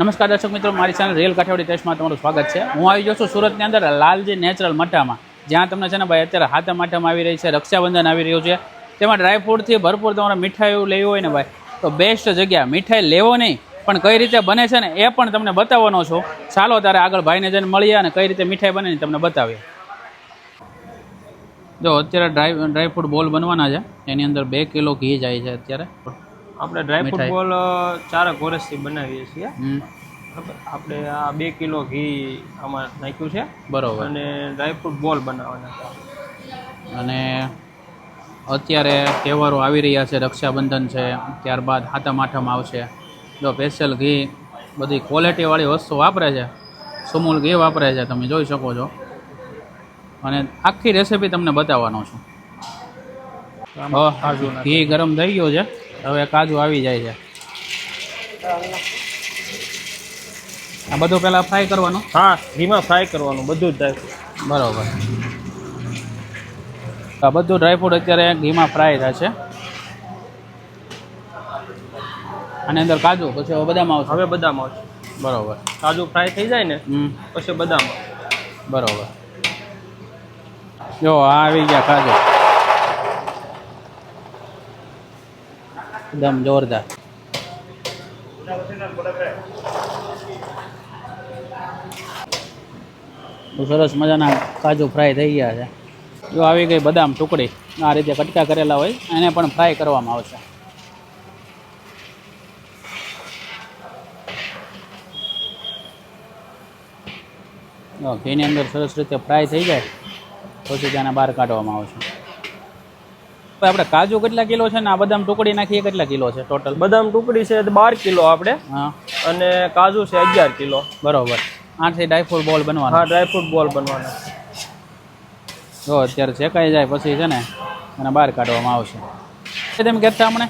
નમસ્કાર દર્શક મિત્રો, મારી ચેનલ રેલ કાઠિયાવાડી ટેસ્ટમાં તમારું સ્વાગત છે. હું આવી જાઉં છું સુરતની અંદર લાલજી નેચરલ મઠામાં. જ્યાં તમને છે ને ભાઈ, અત્યારે હાથમ માઠામાં આવી રહી છે, રક્ષાબંધન આવી રહ્યું છે. તેમાં ડ્રાયફ્રૂટથી ભરપૂર તમારે મીઠાઈઓ લેવી હોય ને ભાઈ, તો બેસ્ટ જગ્યા મીઠાઈ લેવો નહીં, પણ કઈ રીતે બને છે ને એ પણ તમને બતાવવાનો છું. ચાલો ત્યારે આગળ ભાઈને જઈને મળીએ અને કઈ રીતે મીઠાઈ બને તમને બતાવીએ. જો, અત્યારે ડ્રાય ડ્રાયફ્રૂટ બોલ બનવાના છે. એની અંદર બે કિલો ઘી જાય છે અત્યારે. આપણે ડ્રાયફ્રૂટ. બોલ ચારક વર્ષથી બનાવીએ છીએ. બરાબર? આપણે આ બે કિલો ઘી આમાં નાખ્યું છે. બરોબર. અને ડ્રાયફ્રૂટ બોલ બનાવવાના છે. અને અત્યારે તહેવારો આવી રહ્યા છે રક્ષાબંધન છે ત્યારબાદ હાથમ આઠમ આવશે. જો સ્પેશિયલ ઘી બધી ક્વોલિટીવાળી વસ્તુ વાપરે છે સુમૂલ ઘી વાપરે છે તમે જોઈ શકો છો. અને આખી રેસીપી તમને બતાવવાનો છું. ઘી ગરમ થઈ ગયો છે. હવે કાજુ આવી જાય છે. આ બધું પહેલાં ફ્રાય કરવાનું? હા ઘીમાં ફ્રાય કરવાનું બધું જ ડ્રાયફ્રૂટ બરોબર. આ બધું ડ્રાયફ્રૂટ અત્યારે ઘીમાં ફ્રાય થાય છે. આની અંદર કાજુ પછી હવે બદામ આવશે. હવે બદામ આવશે. બરોબર. કાજુ ફ્રાય થઈ જાય ને હમ. પછી બદામ બરાબર બરોબર. જો આ આવી ગયા કાજુ. એકદમ જોરદાર. સરસ મજાના કાજુ ફ્રાય થઈ ગયા છે. જો આવી ગઈ બદામ ટુકડી, આ રીતે કટકા કરેલા હોય, એને પણ ફ્રાય કરવામાં આવશે. ઘીની અંદર સરસ રીતે ફ્રાય થઈ જાય, પછી તેને બહાર કાઢવામાં આવશે. આપણે કાજુ કેટલા કિલો છે ને આ બદામ ટુકડી નાખીએ કેટલા કિલો છે ટોટલ બદામ ટુકડી છે બાર કિલો આપણે. હા. અને કાજુ છે અગિયાર કિલો. બરોબર. આઠથી ડ્રાયફ્રૂટ બોલ બનવાનો. હા ડ્રાયફ્રૂટ બોલ બનવાના. જો અત્યારે શેકાઈ જાય પછી છે ને એને બહાર કાઢવામાં આવશે. તેમ કહેતા હમણે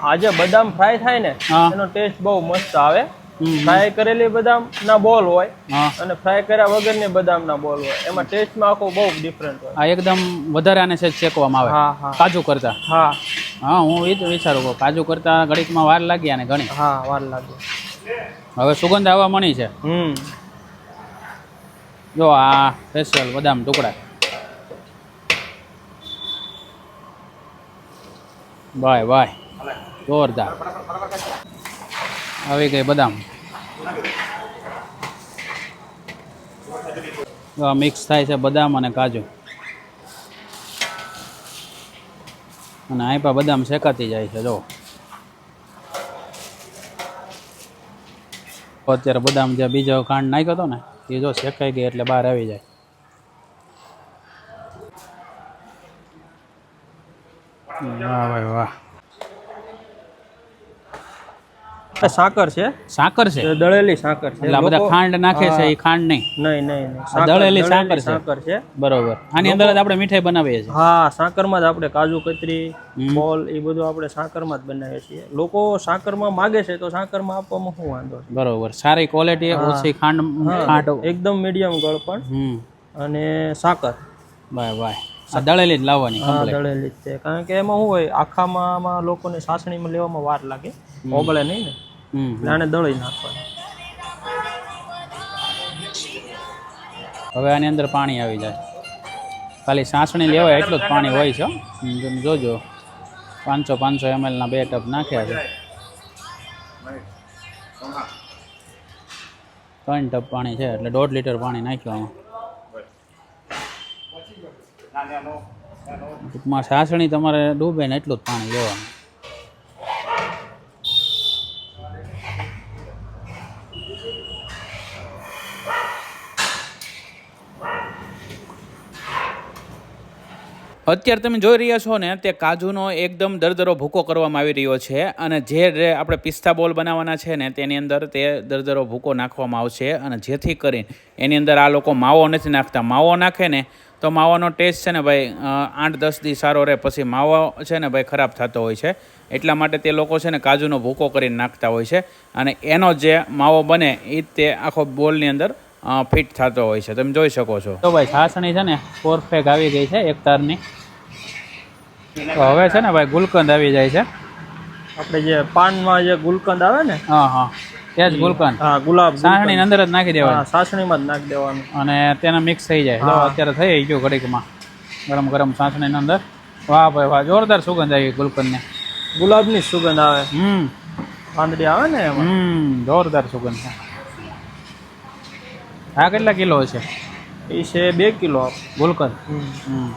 આજે બદામ ફ્રાય થાય ને એનો ટેસ્ટ બહુ મસ્ત આવે. ફ્રાય કરેલી બદામ ના બોલ હોય હા. અને ફ્રાય કર્યા વગરની બદામના બોલ હોય. એમાં ટેસ્ટમાં આખો બહુ ડિફરન્ટ હોય. આ એકદમ વધારે આને છે શેકવામાં આવે. હા હા. કાજુ કરતા. હા. હા હું એ જ વિચારું કે કાજુ કરતા ઘડીકમાં વાર લાગી આને ઘણી. હા વાર લાગી. હવે સુગંધ આવવા મળી છે. હમ. જો આ સ્પેશિયલ બદામ ટુકડા. બાય બાય જોરદાર. આવી ગઈ બદામ. મિક્સ થાય છે બદામ અને કાજુ. અને અહીં બદામ શેકાતી જાય છે જો અત્યારે બદામ જે બીજો ખાંડ નાખ્યો હતો ને, એ જો શેકાઈ ગઈ એટલે બહાર આવી જાય. વાહ ભાઈ વાહ આ સાકર છે. સાકર છે? દળેલી સાકર છે. એટલે બધા ખાંડ નાખે છે એ ખાંડ નહીં? નહીં નહીં દળેલી સાકર છે. સાકર છે. બરોબર. આની અંદર જ આપણે મીઠાઈ બનાવીએ છીએ? હા સાકરમાં જ આપણે કાજુ કતરી મોલ એ બધું આપણે સાકરમાં જ બનાવીએ છીએ. લોકો સાકરમાં માગે છે તો સાકરમાં આપવામાં શું વાંધો છે? બરોબર. સારી ક્વોલિટી ઓછી ખાંડ ખાંડ એકદમ મીડિયમ ગળ પણ. અને સાકર. બાય બાય દળેલી જ લાવવાની દળેલી જ છે. કારણ કે એમાં શું હોય આખામાં લોકોને સાસણીમાં લેવામાં વાર લાગે. ઓગળે નહીં ને? હમ. આને દળી નાખવાનું. હવે આની અંદર પાણી આવી જાય. ખાલી સાસણી લેવાય એટલું જ પાણી હોય છે. તમે જોજો. પાંચસો પાંચસો એમએલના બે ટબ નાખ્યા છે. ત્રણ ટબ પાણી છે એટલે દોઢ લીટર પાણી નાખ્યું આમાં. ટૂંકમાં સાસણી તમારે ડૂબે ને એટલું જ પાણી લેવાનું. અત્યારે તમે જોઈ રહ્યા છો ને, તે કાજુનો એકદમ દરદરો ભૂકો કરવામાં આવી રહ્યો છે અને જે આપણે પિસ્તા બોલ બનાવવાના છે ને, તેની અંદર તે દરદરો ભૂકો નાખવામાં આવશે અને જેથી કરીને એની અંદર આ લોકો માવો નથી નાખતા. માવો નાખે ને, તો માવાનો ટેસ્ટ છે ને ભાઈ આઠ દસ દી સારો રહે, પછી માવો છે ને ભાઈ ખરાબ થતો હોય છે. એટલા માટે તે લોકો છે ને કાજુનો ભૂકો કરીને નાખતા હોય છે અને એનો જે માવો બને એ તે આખો બોલની અંદર ફિટ થતો હોય છે. તમે જોઈ શકો છો. તો ભાઈ છાસણી છે ને પરફેક્ટ આવી ગઈ છે એક તારની. તો હવે છે ને ભાઈ ગુલકંદ આવી જાય છે. આપણે જે પાનમાં જે ગુલકંદ આવે ને હા હા. તે જ ગુલકંદ. હા ગુલાબ સાસણી અંદર જ નાખી દેવાનું. હા સાસણીમાં જ નાખી દેવાનું. અને તેને મિક્સ થઈ જાય. અત્યારે થઈ ગયું ઘડીકમાં. ગરમ ગરમ સાસણીની અંદર. વાહ ભાઈ વાહ જોરદાર સુગંધ આવી ગુલકંદને. ગુલાબની જ સુગંધ આવે. હમ. પાંદડી આવે ને હમ જોરદાર સુગંધ છે. આ કેટલા કિલો છે? એ છે બે કિલો ગુલકંદ. હમ.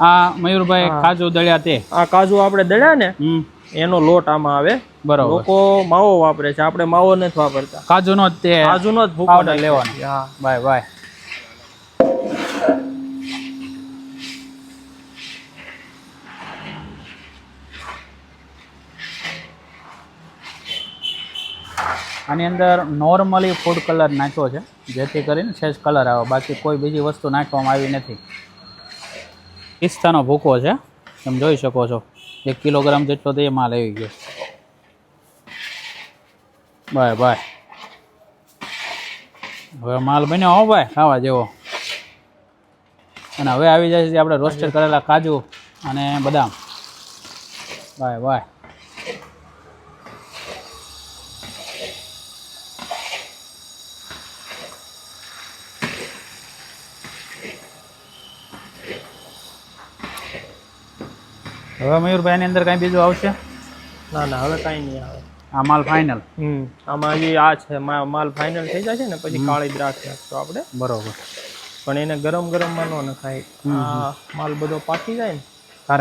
આ મયુરભાઈ કાજુ દળ્યા તે. આ કાજુ આપણે દળ્યા ને એનો લોટ આમાં આવે. બરોબર. લોકો માવો વાપરે છે આપણે માવો નથી વાપરતા. કાજુનો જ તે કાજુનો જ ભૂકો લેવાનો. હા. Bye bye. આની અંદર નોર્મલી ફૂડ કલર નાખ્યો છે જેથી કરીને સેજ કલર આવે. બાકી કોઈ બીજી વસ્તુ નાખવામાં આવી નથી. પિસ્તાનો ભૂકો છે. તમે જોઈ શકો છો. એક કિલોગ્રામ જેટલો તો માલ આવી ગયો. Bye bye. હવે માલ બન્યો હો ભાઈ, ખાવા જેવો. અને હવે આવી જાય છે આપણે રોસ્ટેડ કરેલા કાજુ અને બદામ. Bye bye. હવે મયુરભાઈ એની અંદર કાંઈ બીજું આવશે? ના ના હવે કાંઈ નહીં આવે. આ માલ ફાઇનલ હમ આમાં હજી આ છે માલ ફાઇનલ થઈ જાય છે ને પછી કાળી દ્રાક્ષ નાખશું આપણે. બરોબર. પણ એને ગરમ ગરમમાં ન નખાય. આ માલ બધો પાકી જાય ને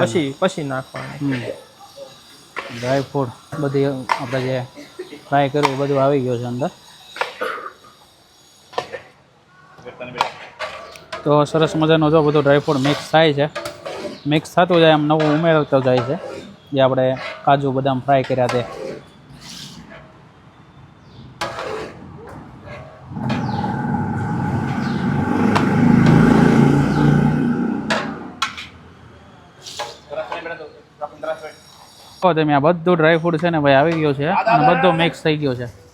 પછી પછી નાખવાનું. ડ્રાય ફ્રૂટ બધી આપણે જે ફ્રાય કર્યું બધું આવી ગયું છે અંદર. તો સરસ મજાનો જો બધો ડ્રાય ફ્રૂટ મિક્સ થાય છે. મિક્સ થતું જાય એમ નવું ઉમેરતો જાય છે. જે આપણે કાજુ, બદામ ફ્રાય કર્યા તે. તમે આ બધું ડ્રાયફ્રૂટ છે ને ભાઈ, આવી ગયો છે, અને બધો મિક્સ થઈ ગયો છે.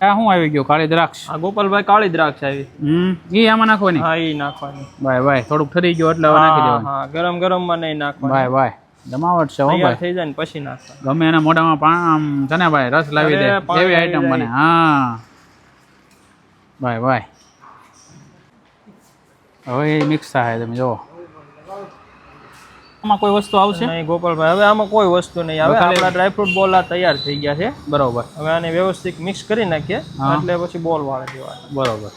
આ શું આવી ગયો? કાળી દ્રાક્ષ. આ ગોપાલભાઈ કાળી દ્રાક્ષ આવી. હમ. ઈ આમાં નાખવાની? હા એ નાખવાની. ભાઈ ભાઈ થોડુંક ઠરી ગયો એટલે હવે નાખી દેવાનું. હા ગરમ ગરમમાં નહીં નાખવાનું. ભાઈ ભાઈ જમાવટ છે હો ભાઈ. થઈ જાય ને પછી નાખવા ગમે એના મોઢામાં પા આમ છે ને ભાઈ રસ લાવી દે. એવી આઈટમ બને. હા. ભાઈ ભાઈ. હવે મિક્સ થાય તમે જુઓ. આમાં કોઈ વસ્તુ આવશે? નહીં ગોપાલભાઈ હવે આમાં કોઈ વસ્તુ નહીં. આવે આપણા ડ્રાયફ્રૂટ બોલ આ તૈયાર થઈ ગયા છે. બરોબર. હવે આને વ્યવસ્થિત મિક્સ કરી નાખીએ એટલે પછી બોલ વાળે દેવાના બરોબર.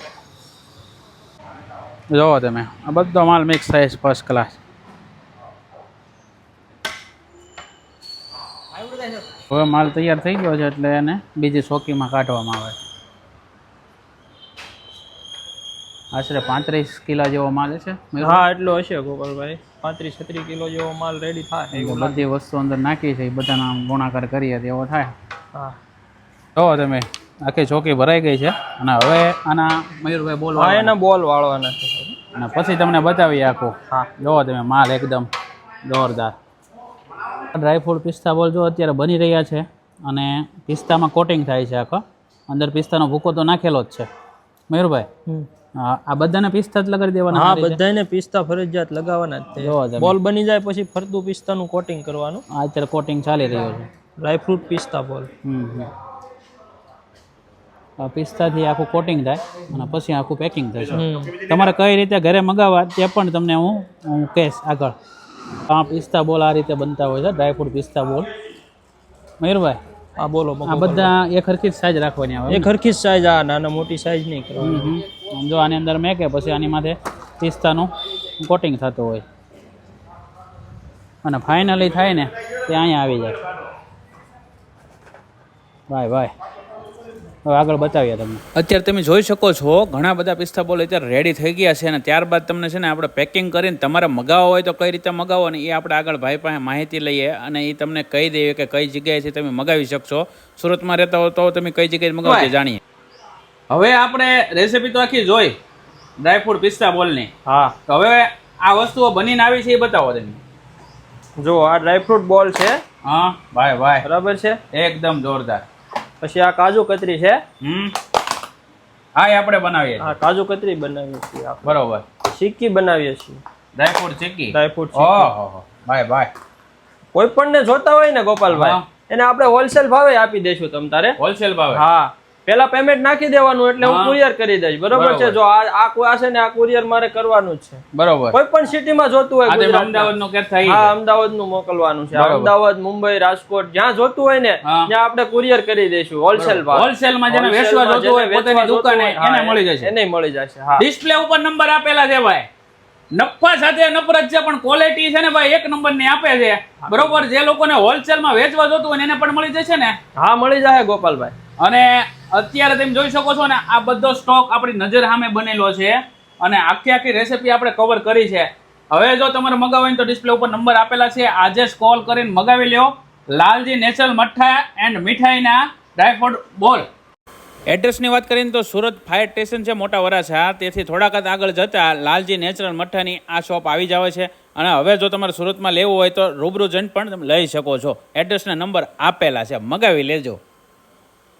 જોવો તમે આ બધો માલ મિક્સ થાય છે ફર્સ્ટ ક્લાસ હવે માલ તૈયાર થઈ ગયો છે એટલે એને બીજી ચોકીમાં કાઢવામાં આવે છે. આશરે પાંત્રીસ કિલા જેવો માલ છે હા એટલો હશે ગોપાલભાઈ. પાંત્રીસ છત્રીસ કિલો જેવો માલ રેડી થાય બધી વસ્તુ અંદર નાખી છે એ બધાના ગુણાકાર કરીએ તેવો થાય. હા. જોવો તમે આખી ચોકી ભરાઈ ગઈ છે અને હવે આના મયુરભાઈ બોલ એને બોલ વાળવાના છે. અને પછી તમને બતાવીએ આખું. હા. જોવો તમે માલ એકદમ જોરદાર. ડ્રાયફ્રૂટ પિસ્તા બોલ જો અત્યારે બની રહ્યા છે અને પિસ્તામાં કોટિંગ થાય છે આખો. અંદર પિસ્તાનો ભૂકો તો નાખેલો જ છે. મયુરભાઈ આ બધાને પિસ્તા જ લગાડી દેવાના હા બધાને પિસ્તા ફરજિયાત લગાવવાના જ છે બોલ બની જાય પછી ફરતું પિસ્તાનું કોટિંગ કરવાનું. આ અત્યારે કોટિંગ ચાલી રહ્યું છે. ડ્રાયફ્રૂટ પિસ્તા બોલ. પિસ્તાથી આખું કોટિંગ થાય અને પછી આખું પેકિંગ થશે તમારે કઈ રીતે ઘરે મગાવવા તે પણ તમને હું હું કહીશ આગળ. આ પિસ્તા બોલ આ રીતે બનતા હોય છે ડ્રાયફ્રૂટ પિસ્તા બોલ. મયુરભાઈ હા બોલો આ બધા એક હરખી સાઈઝ રાખવાની આવે એક હરખી સાઈઝ આ નાના મોટી સાઈઝ નહીં કરવાની. જો આની અંદર મેં કે પછી આની માથે પિસ્તાનું કોટિંગ થતું હોય. અને ફાઇનલી થાય ને તે અહીંયા આવી જાય. બાય બાય હવે આગળ બતાવીએ તમને. અત્યારે તમે જોઈ શકો છો ઘણા બધા પિસ્તા બોલ અત્યારે રેડી થઈ ગયા છે અને ત્યારબાદ તમને છે ને આપણે પેકિંગ કરીને તમારે મગાવવા હોય તો કઈ રીતે મગાવો અને એ આપણે આગળ ભાઈ પાસે માહિતી લઈએ અને એ તમને કહી દઈએ કે કઈ જગ્યાએથી તમે મગાવી શકશો. સુરતમાં રહેતા હો તો તમે કઈ જગ્યાએ મગાવો જાણીએ. હવે આપણે રેસીપી તો આખી જોઈ ડ્રાયફ્રૂટ પિસ્તા બોલની. હા. તો હવે આ વસ્તુઓ બનીને આવી છે એ બતાવો તમે. જો આ ડ્રાયફ્રૂટ બોલ છે. હા ભાઈ ભાઈ. બરાબર છે? એકદમ જોરદાર. પછી આ કાજુ કતરી છે. હમ. હા એ આપણે બનાવીએ છીએ. કાજુ કતરી બનાવીએ છીએ આપણે. બરોબર. સિક્કી બનાવીએ છીએ. ડ્રાયફ્રૂટ ચીકી ડ્રાયફ્રૂટ ઓહો ભાઈ ભાઈ કોઈ પણ ને જોતા હોય ને ગોપાલભાઈ હા. એને આપણે હોલસેલ ભાવે આપી દઈશું તમ તારે. હોલસેલ ભાવે? હા. પેલા પેમેન્ટ નાખી દેવાનું એટલે હું કુરિયર કરી દઈશ. બરોબર છે? જો આ આ છે ને આ કુરિયર મારે કરવાનું જ છે. બરોબર. કોઈ પણ સિટીમાં જોતું હોય. અમદાવાદનું કે થઈ હા અમદાવાદનું મોકલવાનું છે. અમદાવાદ મુંબઈ રાજકોટ જ્યાં જોતું હોય ને ત્યાં આપણે કુરિયર કરી દઈશું હોલસેલ ભાવ હોલસેલમાં જેને વેચવા જોતું હોય પોતાની દુકાને એને મળી જશે. એને મળી જશે હા. ડિસ્પ્લે ઉપર નંબર આપેલા છે ભાઈ. નફા સાથે નફરત છે પણ ક્વોલિટી છે ને ભાઈ એક નંબરની આપે છે. બરોબર? જે લોકોને હોલસેલમાં વેચવા જોતું હોય એને પણ મળી જશે ને? હા મળી જશે ગોપાલભાઈ. અને અત્યારે તમે જોઈ શકો છો ને, આ બધો સ્ટોક આપણી નજર સામે બનેલો છે અને આખી આખી રેસીપી આપણે કવર કરી છે. હવે જો તમારે મગાવવું તો ડિસ્પ્લે ઉપર નંબર આપેલા છે. આજે જ કોલ કરીને મગાવી લ્યો. લાલજી નેચરલ મઠ્ઠા એન્ડ મીઠાઈના ડ્રાયફ્રૂટ બોલ એડ્રેસની વાત કરીને તો સુરત ફાયર સ્ટેશન છે, મોટા વરાછા. તેથી થોડાક જ આગળ જતાં લાલજી નેચરલ મઠ્ઠાની આ શોપ આવી જ છે. અને હવે જો તમારે સુરતમાં લેવું હોય તો રૂબરૂ જઈને પણ લઈ શકો છો. એડ્રેસના નંબર આપેલા છે. મગાવી લેજો.